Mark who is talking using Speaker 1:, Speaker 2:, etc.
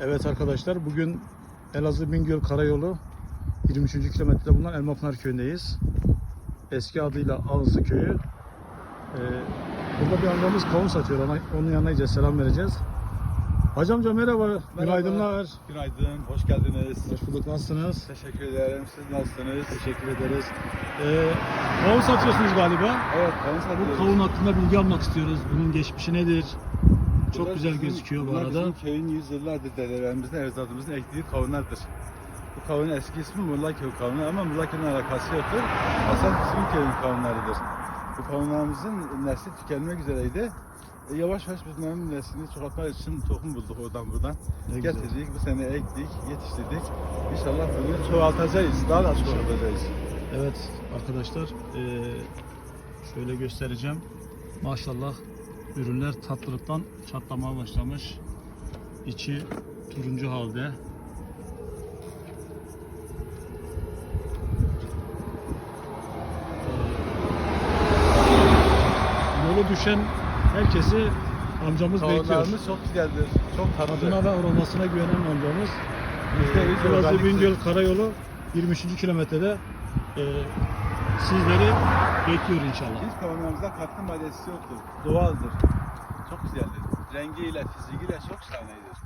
Speaker 1: Evet arkadaşlar bugün Elazığ Bingöl Karayolu 23. kilometrede bulunan Elmapınar köyündeyiz. Eski adıyla Ağızlı köyü. Ee, burada bir amcamız kavun satıyor. Ona, onun yanına gideceğiz. Selam vereceğiz. Hacı amca merhaba. Günaydınlar.
Speaker 2: Günaydın, hoş geldiniz.
Speaker 1: Hoş bulduk. Nasılsınız?
Speaker 2: Teşekkür ederim. Siz nasılsınız?
Speaker 1: Teşekkür ederiz. Ee, kavun satıyorsunuz galiba.
Speaker 2: Evet, kavun
Speaker 1: Bu
Speaker 2: satıyoruz.
Speaker 1: kavun hakkında bilgi almak istiyoruz. Bunun geçmişi nedir? Çok
Speaker 2: Bunlar
Speaker 1: güzel
Speaker 2: bizim-
Speaker 1: gözüküyor bu
Speaker 2: bunlar
Speaker 1: arada.
Speaker 2: Bizim köyün yüzyıllardır dedelerimizin, ecdadımızın ektiği kavunlardır. Bu kavun eski ismi Mulla Köy kavunu ama Mulla Köy'ün alakası yoktur. Asıl bizim köyün kavunlarıdır. Bu kavunlarımızın nesli tükenmek üzereydi. E, yavaş yavaş biz bunların neslini çoğaltmak için tohum bulduk oradan buradan.
Speaker 1: Ne güzel.
Speaker 2: Getirdik, bu sene ektik, yetiştirdik. İnşallah bunu çoğaltacağız, daha da çoğaltacağız.
Speaker 1: Evet arkadaşlar eee, şöyle göstereceğim. Maşallah ürünler tatlılıktan çatlamaya başlamış. İçi turuncu halde. Eee, Yolu düşen herkesi amcamız bekliyor.
Speaker 2: Kavunlarımız çok güzeldir, çok tatlı.
Speaker 1: Tadına ve aromasına güvenen amcamız.
Speaker 2: Yüz
Speaker 1: Elazığ. Bingöl Karayolu 23. kilometrede eee, sizleri bekliyor inşallah.
Speaker 2: Hiç kavunlarımızda katkı maddesi yoktur. Doğaldır. Çok güzeldir. Rengiyle, fiziğiyle çok şahanedir.